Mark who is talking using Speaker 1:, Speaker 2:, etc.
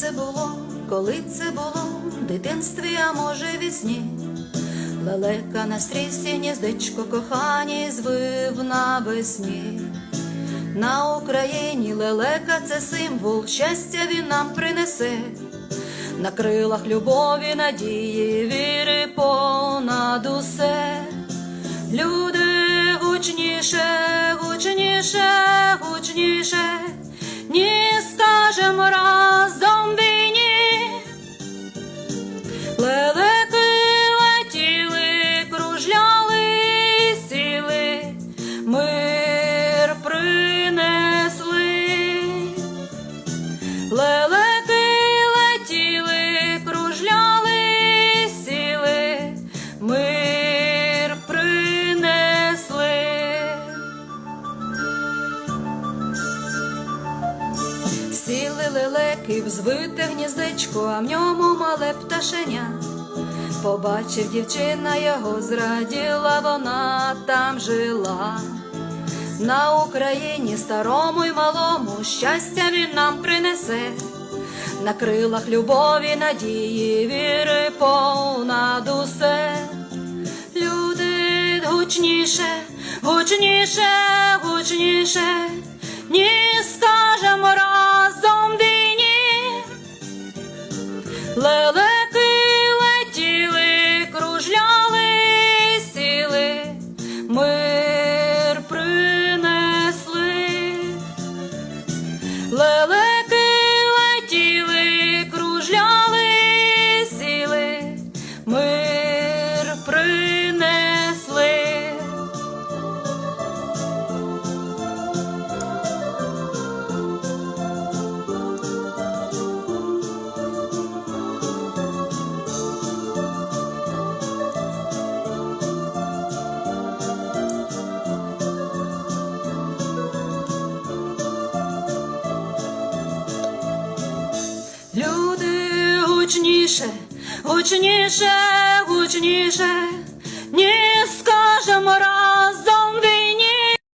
Speaker 1: це було, коли це було, в дитинстві, а може вісні. Лелека на стрісі гніздечко кохані звив навесні. На Україні лелека це символ, щастя він нам принесе. На крилах любові, надії, віри понад усе. Люди гучніше, гучніше, гучніше, ні скажемо разом Сіли лелеки в звите гніздечко, а в ньому мале пташеня. Побачив дівчина його, зраділа, вона там жила. На Україні старому й малому щастя він нам принесе. На крилах любові, надії, віри понад усе. Люди гучніше, гучніше, гучніше, ні скажемо разом мир принесли. Лелеки Люди гучніше, гучніше, гучніше, ні скажемо разом